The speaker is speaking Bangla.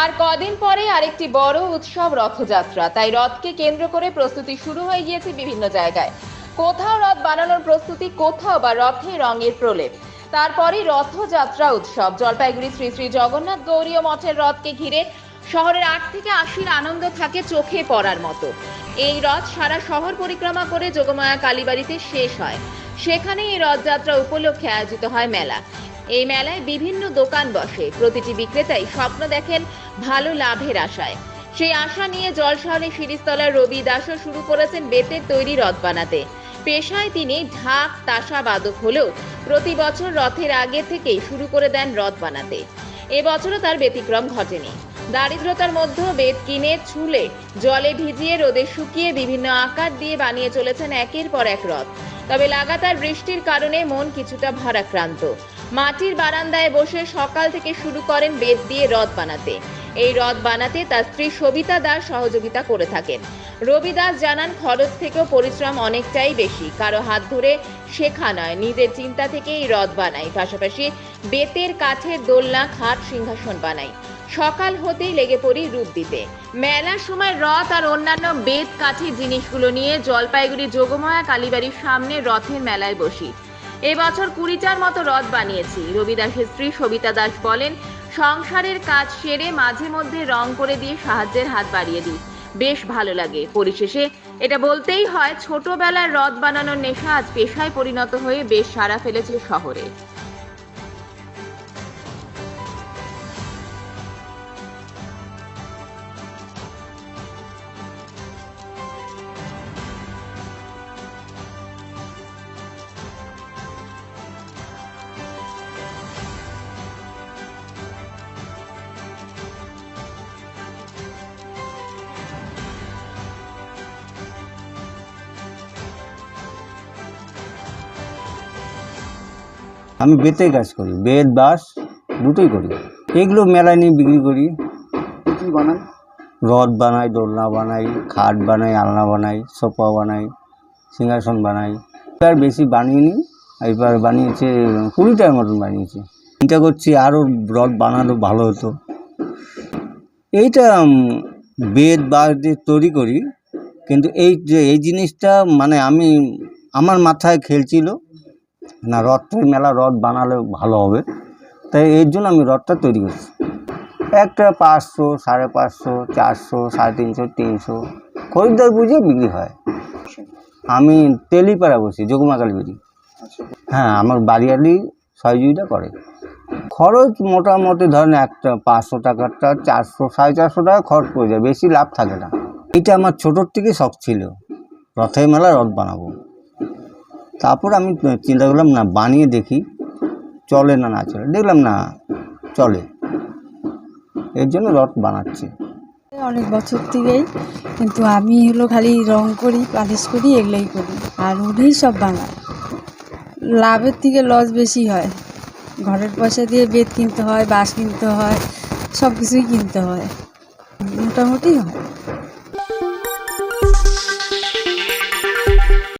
আর কদিন পরে আরেকটি বড় উৎসব রথযাত্রা। তাই রথকে কেন্দ্র করে প্রস্তুতি শুরু হয়ে গিয়েছে বিভিন্ন জায়গায়। কোথাও রথ বানানোর প্রস্তুতি, কোথাও বা রথে রঙের প্রলেপ। তারপরেই রথযাত্রা উৎসব। জলপাইগুড়ি শ্রী শ্রী জগন্নাথ গৌরীয় মঠের রথকে ঘিরে শহরের আট থেকে আশির আনন্দ থাকে চোখে পড়ার মতো। এই রথ সারা শহর পরিক্রমা করে যোগমায়া কালীবাড়িতে শেষ হয়। সেখানে এই রথযাত্রা উপলক্ষে আয়োজিত হয় মেলা। এই মেলায় বিভিন্ন দোকান বসে। প্রতিটি বিক্রেতাই স্বপ্ন দেখেন ভালো লাভের আশায়। সেই আশা নিয়ে জলশহরে শিরিস্তলার রবি দাসও শুরু করেছেন বেতের তৈরি রথ বানাতে। পেশায় তিনি ঢাক, তাসা, বাদক হলেও প্রতি বছর রথের আগে থেকেই শুরু করে দেন রথ বানাতে। এবছরও তার ব্যতিক্রম ঘটেনি। দারিদ্রতার মধ্যেও বেত কিনে, ছুলে, জলে ভিজিয়ে, রোদে শুকিয়ে বিভিন্ন আকার দিয়ে বানিয়ে চলেছেন একের পর এক রথ। তবে লাগাতার বৃষ্টির কারণে মন কিছুটা ভারাক্রান্ত। মাটির বারান্দায় বসে সকাল থেকে শুরু করেন বেত দিয়ে রথ বানাতে। এই রথ বানাতে তার স্ত্রী সবিতা দাস সহযোগিতা করে থাকেন। রবি দাস জানান, খরচ থেকেও পরিশ্রম অনেকটাই বেশি। কারও হাত ধরে শেখা নয়, নিজের চিন্তা থেকে এই রথ বানাই। পাশাপাশি বেতের কাঠের দোলনা, খাট, সিংহাসন বানাই। সকাল হতেই লেগে পড়ি রূপ দিতে। মেলার সময় রথ আর অন্যান্য বেত, কাঠের জিনিসগুলো নিয়ে জলপাইগুড়ি যোগমায়া কালীবাড়ির সামনে রথের মেলায় বসি। এবছর কুড়িটার মতো রথ বানিয়েছি। রবি দাসের স্ত্রী সবিতা দাস বলেন, সংসারের কাজ সেরে মাঝে মধ্যে রং করে দিয়ে সাহায্যের হাত বাড়িয়ে দিই। বেশ ভালো লাগে। পরিশেষে এটা বলতেই হয়, ছোটবেলার রথ বানানোর নেশা আজ পেশায় পরিণত হয়ে বেশ সাড়া ফেলেছে শহরে। আমি বেতের কাজ করি বেত বাঁশ দুটোই করি। এগুলো মেলায় নিয়ে বিক্রি করি। কি বানান রথ বানাই দোলনা বানাই খাট বানাই আলনা বানাই সোফা বানাই সিংহাসন বানাই। এবার বেশি বানিয়ে এবার বানিয়েছে কুড়িটার মতন বানিয়েছে। চিন্তা করছি আরও রথ বানানো ভালো হতো। এইটা বেত বাঁশ দিয়ে তৈরি করি। কিন্তু এই যে এই জিনিসটা মানে আমি আমার মাথায় খেলছিল। না রথের মেলা রথ বানালে ভালো হবে। তাই এর জন্য আমি রথটা তৈরি করছি। একটা পাঁচশো সাড়ে পাঁচশো চারশো সাড়ে তিনশো তিনশো খরিদ্দার বুঝে বিক্রি হয়। আমি তেলিপাড়া বসি যোগমা কালীবাড়ি আচ্ছা। হ্যাঁ আমার বাড়িয়ালি সহযোগিতা করে। খরচ মোটামুটি ধরেন একটা পাঁচশো টাকারটা চারশো সাড়ে চারশো টাকা খরচ পড়ে যায় বেশি লাভ থাকে না। এটা আমার ছোটোর থেকে শখ ছিল। রথের মেলা রথ বানাবো। তারপর আমি চিন্তা করলাম, না, বানিয়ে দেখি। চলে না না চলে। দেখলাম, না, চলে। এর জন্য রথ বানাচ্ছি। অনেক বছর থেকেই, কিন্তু আমি হলো খালি রং করি, পালিশ করি, এগুলোই করি। আর উনি সব বানায়। লাভের থেকে লস বেশি হয়। ঘরের পয়সা দিয়ে বেত কিনতে হয়, বাঁশ কিনতে হয় সব কিছুই কিনতে হয়। মোটামুটি হয়।